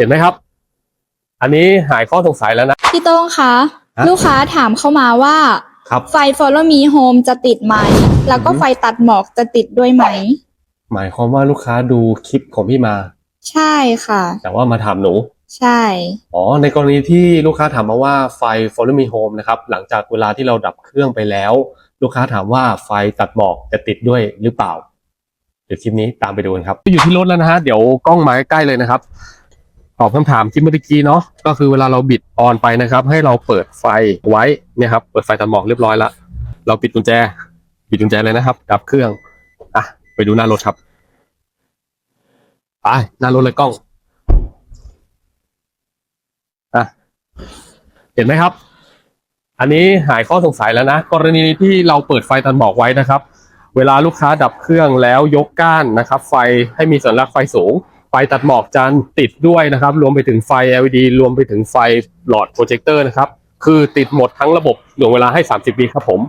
เห็นไหมครับ อันนี้หายข้อสงสัยแล้วนะ พี่โต้งคะ ฮะลูกค้าถามเข้ามาว่า ครับ ไฟ Follow Me Home จะติดไหม แล้วก็อือฮึไฟตัดหมอกจะติดด้วยไหม หมายความว่าลูกค้าดูคลิปของพี่มา ใช่ค่ะ แต่ว่ามาถามหนู ใช่ อ๋อ ในกรณีที่ลูกค้าถามมาว่าไฟ Follow Me Home นะครับ หลังจากเวลาที่เราดับเครื่องไปแล้ว ลูกค้าถามว่าไฟตัดหมอกจะติดด้วยหรือเปล่า เดี๋ยวคลิปนี้ตามไปดูกันครับ อยู่ที่รถแล้วนะฮะ เดี๋ยวกล้องมาใกล้ๆเลยนะครับ ตอบคำถามที่เมื่อกี้เนาะก็คือเวลาเราบิดออนไปนะครับ ให้เราเปิดไฟไว้เนี่ยครับเปิดไฟตัดหมอกเรียบร้อยล้วเราปิดกุญแจปิดกุญแจเลยนะครับ ดับเครื่องอะไปดูหน้ารถครับไปหน้ารถเลยกล้องอะเห็นไหมครับ อันนี้หายข้อสงสัยแล้วนะกรณีที่เราเปิดไฟตัดหมอกไว้นะครับ เวลาลูกค้าดับเครื่องแล้วยกก้านนะครับ ไฟให้มีสัญลักษณ์ไฟสูง ไฟตัดหมอกจานติดด้วยนะครับ รวมไปถึงไฟ LED รวมไปถึงไฟหลอดโปรเจคเตอร์นะครับ คือติดหมดทั้งระบบหน่วงเวลาให้ 30วิครับผม